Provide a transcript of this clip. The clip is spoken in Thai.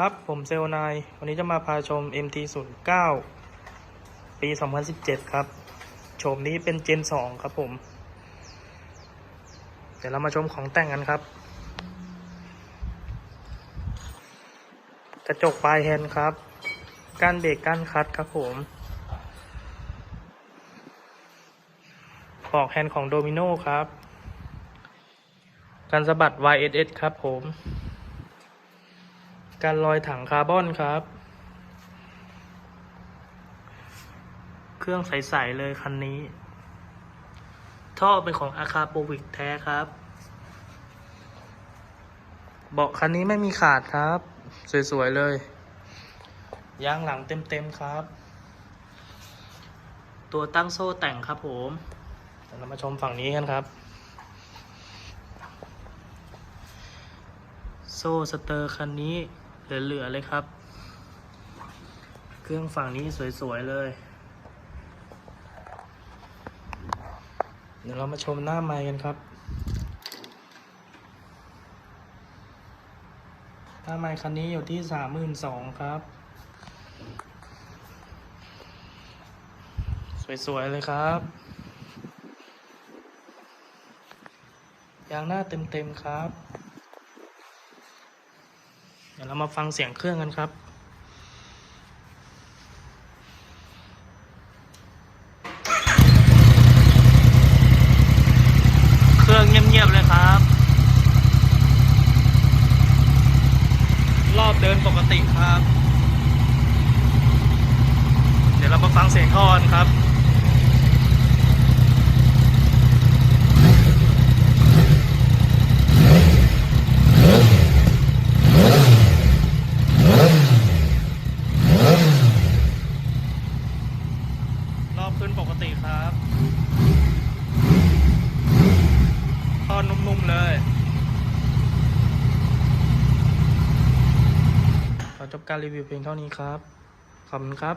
ครับ ผมเซลนาย วันนี้จะมาพาชม MT09 ปี 2017 ครับชมนี้เป็นเจน 2 ครับผม เดี๋ยวเรามาชมของแต่งกันครับ กระจกปลายแฮนด์ครับ ก้านเบรกก้านคัดครับผมปอกแฮนด์ของโดมิโนครับ การสะบัด YSS ครับผม การลอยถังคาร์บอนครับ เครื่องใส ๆ เลยคันนี้ ท่อเป็นของอาคาโปวิกแท้ครับ เบาะคันนี้ไม่มีขาดครับ สวย ๆ เลยยางหลังเต็ม ๆ ครับ ตัวตั้งโซ่แต่งครับผมเรามาชมฝั่งนี้กันครับ โซ่สเตอร์คันนี้ เหลือๆเลยครับ เครื่องฝั่งนี้สวยๆเลย เดี๋ยวเรามาชมหน้าไม้กันครับ หน้าไม้คันนี้อยู่ที่สามหมื่นสองครับ สวยๆเลยครับยางหน้าเต็มๆครับ เดี๋ยวเรามาฟังเสียงเครื่องกันครับเครื่องเงียบๆเลยครับ รอบเดินปกติครับ เดี๋ยวเรามาฟังเสียงท่อนครับ ขึ้นปกติครับท่อนุ่มๆเลยขอจบการรีวิวเพียงเท่านี้ครับ ขอบคุณครับ